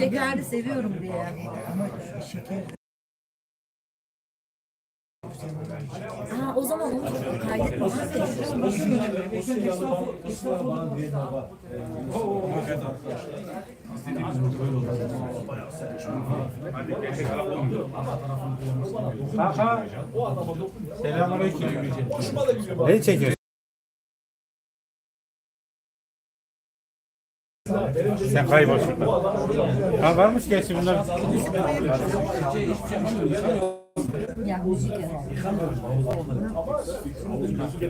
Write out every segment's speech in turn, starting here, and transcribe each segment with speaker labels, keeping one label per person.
Speaker 1: Şekerli seviyorum diye.
Speaker 2: Ama şeker
Speaker 1: Ha, o zaman onu kaydetme.
Speaker 3: Neyi çekiyorsun? Sen kaybol şurada. Ha varmış gerçi bunlar.
Speaker 1: Ya müzik herhalde.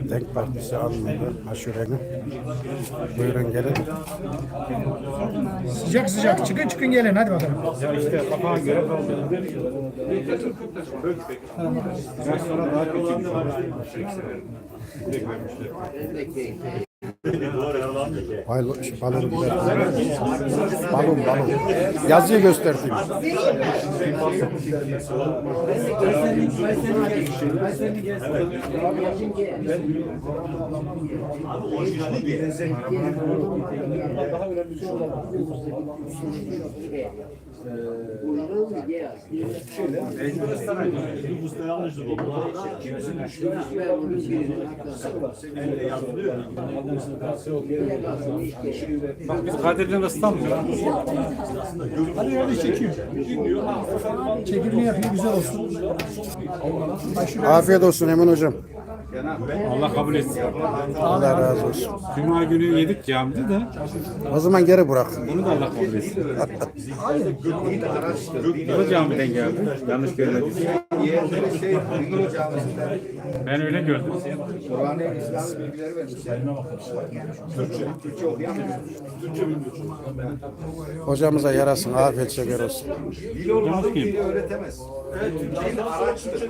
Speaker 4: Denk partisi alındı aşurenin. Buyurun gelin.
Speaker 2: sıcak sıcak çıkın çıkın gelin hadi bakalım.
Speaker 3: Ya işte kafana göre. Biraz sonra daha kötü.
Speaker 4: Balon, şu balon. Balon balon. Yazıyı gösterdim.
Speaker 3: Bak biz Kadir'den ıslanmıyor.
Speaker 2: Hadi hadi çekiyor. Çekimini yapıyor güzel olsun.
Speaker 4: Afiyet olsun Emin hocam.
Speaker 3: Allah kabul etsin.
Speaker 4: Allah razı olsun.
Speaker 3: Cuma günü yedik camide de
Speaker 4: O zaman geri bırak.
Speaker 3: bunu da Allah kabul etsin. Bu da camiden geldi. Yanlış görmedim. Ben öyle gördüm.
Speaker 4: Hocamıza yarasın. Afiyet şeker olsun.
Speaker 3: Hocamız kim?
Speaker 5: öğretemez. Evet, Türkiye'de araçtır,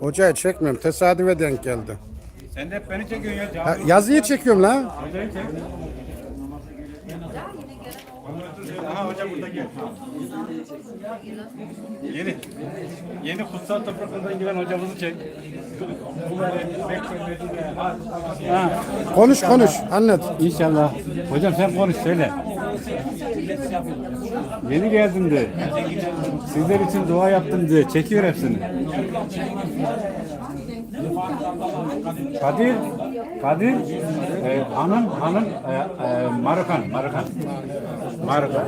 Speaker 4: Hocayı çekmiyorum. Tesadüfe denk geldi.
Speaker 3: Sen de hep beni çekiyorsun ya.
Speaker 4: Ha, yazıyı çekiyorum lan.
Speaker 3: Hocayı çek. Aha hocam burada gel. Yeni. Yeni kutsal topraklardan gelen hocamızı çek. Ha.
Speaker 4: Konuş konuş. Anlat.
Speaker 3: İnşallah. Hocam sen konuş söyle. Yeni geldim de. Sizler için dua yaptım de. Çekiyor hepsini. Kadir, Kadir, e, hanım, hanım, e, e, Marukan, Marukan. Marukan.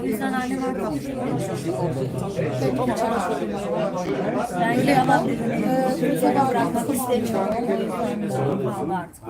Speaker 1: O yüzden annem var Ben yine ama e, sana bırakmak istemiyorum. O yüzden kaldı artık.